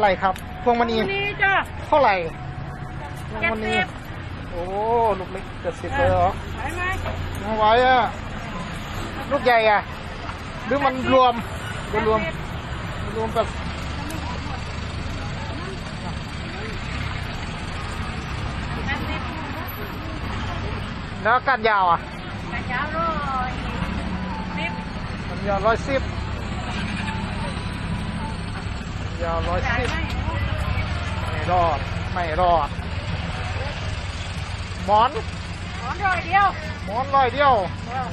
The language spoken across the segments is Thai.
ไหร่ครับ พวงมณีนี่จ้ะเท่าไหร่พวงเจ็ดมณีสิบโอ้ลูกเล็กเจ็ดสิบเลยเหรอไหวไหมไม่ไหวอะลูกใหญ่อะหรือมันรวมรวมรวมรวมแบบแปดสิบแล้วกันยาวอะกระเช้าร้อยสิบกันยาวร้อยสิบ ยาวร้อยจ่ายสิบไหมไม่รอด ไม่รอด หมอนหอนร้อยเดียวหมอนร้อยเดียวเออ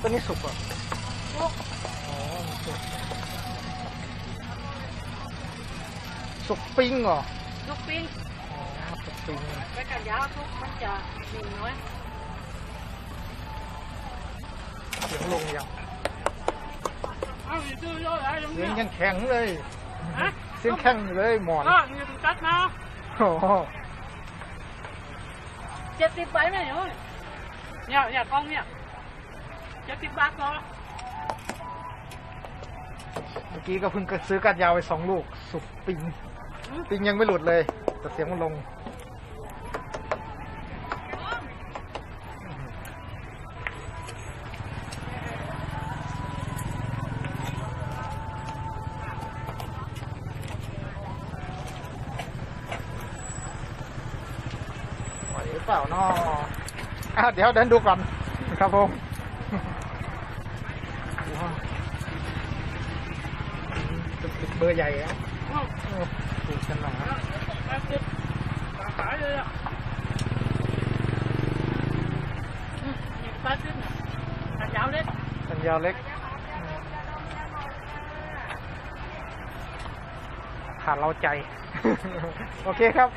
ตัวนี้สุกอะลูกอ๋อมันสุกสุกปิ้งเหรอลูกปิ้งอ๋อสุกปิ้งไปกระเช้าทุกมันจะหนึ่งน้อย เสียงลงยังเอ้าอยู่ซื้อเยอะอะไรเสียงเนี่ยังแข็งเลยฮะเสียงแข็งอยู่เลยหมอนก็มีเป็นตัดนะโอ้โหเจ็ดสิบใบไหมเนี่ยเนี่ยเนี่ยกล้องเนี่ยเจ็ดสิบบาทพอเมื่อกี้ก็เพิ่งซื้อกันยาวไปสองลูก สุกปิ้งอืมปิ้งยังไม่หลุดเลย แต่เสียงมันลง ไหวหรือ เปล่าเนาะอ้าวเดี๋ยวเดินดูก่อนครับผมว้าวจุดติดเบอร์ใหญ่อะอืมโอ้ดูกันหน่อยนะแปดสิบขายเลยอะอืมนี่แปดสิบเนี่ยกระเช้าเล็กสัญญาเล็กขาดเราใจ โอเคครับ